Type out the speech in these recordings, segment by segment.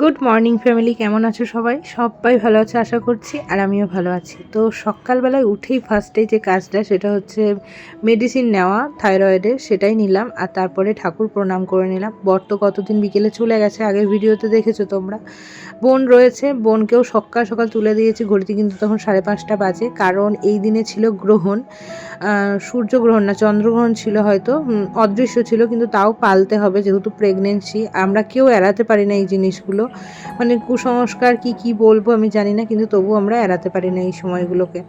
Good morning family কেমন আছো সবাই? সবাই ভালো আছে, আশা করছি, আর আমিও ভালো আছি। তো সকালবেলায় উঠেই ফার্স্টে যে কাজটা, সেটা হচ্ছে মেডিসিন নেওয়া থাইরয়েডের সেটাই নিলাম। আর তারপরে ঠাকুর প্রণাম করে নিলাম। বর তো কতদিন বিকেলে চলে গেছে, আগের ভিডিওতে দেখেছ তোমরা। বোন রয়েছে, বোনকেও সকাল সকাল তুলে দিয়েছি, ঘড়িতে কিন্তু তখন সাড়ে পাঁচটা বাজে, কারণ এই দিনে ছিল গ্রহণ। সূর্যগ্রহণ না, চন্দ্রগ্রহণ ছিল হয়তো অদৃশ্য ছিল, কিন্তু তাও পালতে হবে, যেহেতু প্রেগনেন্সি আমরা কেউ এড়াতে পারি না এই জিনিসগুলো। মানে কুসংস্কার কি কি বলব আমি জানি না, কিন্তু তবু আমরা এড়াতে পারি না এই সময়গুলোকে।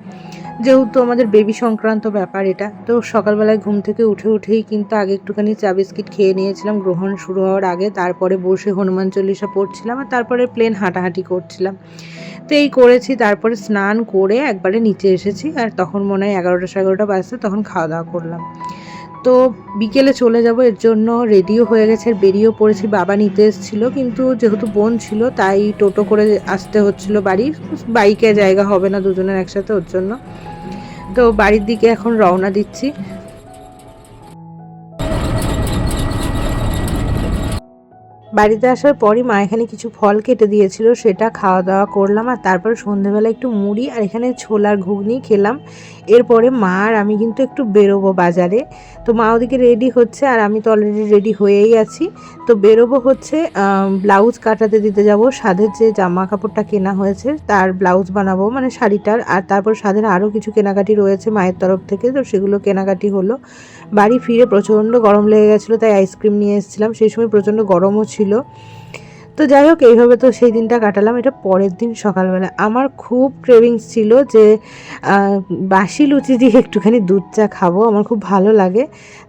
যেহেতু আমাদের বেবি সংক্রান্ত ব্যাপার এটা, তো সকালবেলায় ঘুম থেকে উঠে উঠেই কিন্তু আগে একটুখানি চা বিস্কিট খেয়ে নিয়েছিলাম। গ্রহণ শুরু হওয়ার আগে তারপরে বসে হনুমান চল্লিশা পড়ছিলাম আর তারপরে প্লেন হাঁটাহাঁটি করছিলাম। তো এই করেছি, তারপরে স্নান করে একবারে নিচে এসেছি আর তখন মনে হয় এগারোটা সাড়ে এগারোটা বাজতে তখন খাওয়া দাওয়া করলাম। তো বিকেলে চলে যাব, এর জন্য রেডিও হয়ে গেছে, বেরিয়েও পড়েছি, বাবা নিতে এসেছিল, কিন্তু যেহেতু বোন ছিল, তাই টোটো করে আসতে হচ্ছিল বাড়ি বাইকে জায়গা হবে না দুজনের একসাথে ওর জন্য। তো বাড়ির দিকে এখন রওনা দিচ্ছি। বাড়িতে আসার পরই মা এখানে কিছু ফল কেটে দিয়েছিল, সেটা খাওয়া দাওয়া করলাম আর তারপর সন্ধেবেলা একটু মুড়ি আর এখানে ছোলার ঘুগনি খেলাম। এরপরে মা আর আমি কিন্তু একটু বেরোবো বাজারে। তো মা ওদিকে রেডি হচ্ছে আর আমি তো অলরেডি রেডি হয়েই আছি। তো বেরোবো হচ্ছে ব্লাউজ কাটাতে দিতে যাব। সাধের যে জামা কাপড়টা কেনা হয়েছে, তার ব্লাউজ বানাবো মানে শাড়িটার। আর তারপর সাধের আরও কিছু কেনাকাটি রয়েছে মায়ের তরফ থেকে, তো সেগুলো কেনাকাটি হলো। বাড়ি ফিরে প্রচণ্ড গরম লেগে গেছিল, তাই আইসক্রিম নিয়ে এসেছিলাম। সেই সময় প্রচণ্ড গরমও ছিল। তো যাই হোক, এইভাবে তো সেই দিনটা কাটালাম। এটা পরের দিন সকালবেলা। আমার খুব ক্রেভিংস ছিল যে বাসি লুচি দিয়ে একটুখানি দুধ চা খাব। আমার খুব ভালো লাগে।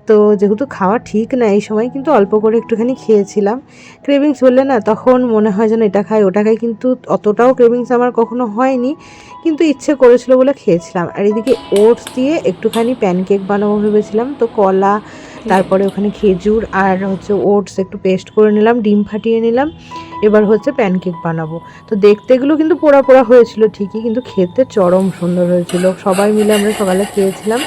তো যেহেতু খাওয়া ঠিক না এই সময়, কিন্তু অল্প করে একটুখানি খেয়েছিলাম। ক্রেভিংস হলে না, তখন মনে হয় যেন এটা খাই, ওটা খাই, কিন্তু অতটাও ক্রেভিংস আমার কখনো হয়নি। কিন্তু ইচ্ছে করেছিল বলে খেয়েছিলাম। আর এদিকে ওটস দিয়ে একটুখানি প্যানকেক বানাবো ভেবেছিলাম। তো কলা তারপরে ওখানে খেজুর আর হচ্ছে ওটস একটু পেস্ট করে নিলাম, ডিম ফাটিয়ে নিলাম। এবার হচ্ছে প্যানকেক বানাবো। তো দেখতে এগুলো কিন্তু পোড়া পোড়া হয়েছিল ঠিকই, কিন্তু খেতে চরম সুন্দর হয়েছিল। সবাই মিলে আমরা সকালে খেয়েছিলাম।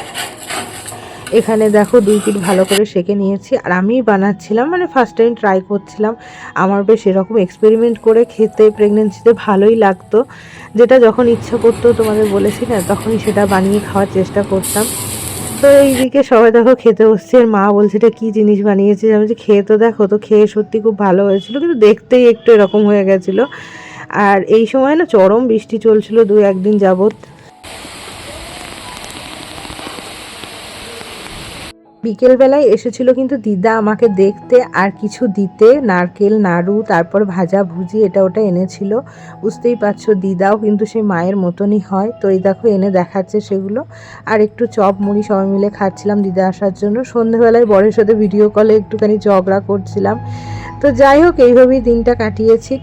এখানে দেখো দুই পিঠ ভালো করে সেকে নিয়েছি। আর আমিই বানাচ্ছিলাম মানে ফার্স্ট টাইম ট্রাই করছিলাম। আমার বেশ এরকম এক্সপেরিমেন্ট করে খেতে প্রেগনেন্সিতে ভালোই লাগতো। যেটা যখন ইচ্ছা করতো, তোমাদের বলেছি না, তখনই সেটা বানিয়ে খাওয়ার চেষ্টা করতাম। তো এইদিকে সবাই দেখো খেতে বসছে আর মা বলছে, এটা কী জিনিস বানিয়েছে আমি যে খেয়ে তো দেখো, তো খেয়ে সত্যি খুব ভালো হয়েছিল, কিন্তু দেখতেই একটু এরকম হয়ে গেছিল। আর এই সময় না চরম বৃষ্টি চলছিল দু একদিন যাবত বিকেলবেলায় এসেছিল কিন্তু দিদা আমাকে দেখতে আর কিছু দিতে, নারকেল, নাড়ু, তারপর ভাজা ভুজি, এটা ওটা এনেছিল। বুঝতেই পারছ, দিদাও কিন্তু সেই মায়ের মতনই হয়। তো এই দেখো, এনে দেখাচ্ছে সেগুলো। আর একটু চপ মুড়ি সবাই মিলে খাচ্ছিলাম দিদা আসার জন্য। সন্ধেবেলায় বরের সাথে ভিডিও কলে একটুখানি ঝগড়া করছিলাম। তো যাই হোক, এইভাবেই দিনটা কাটিয়েছি।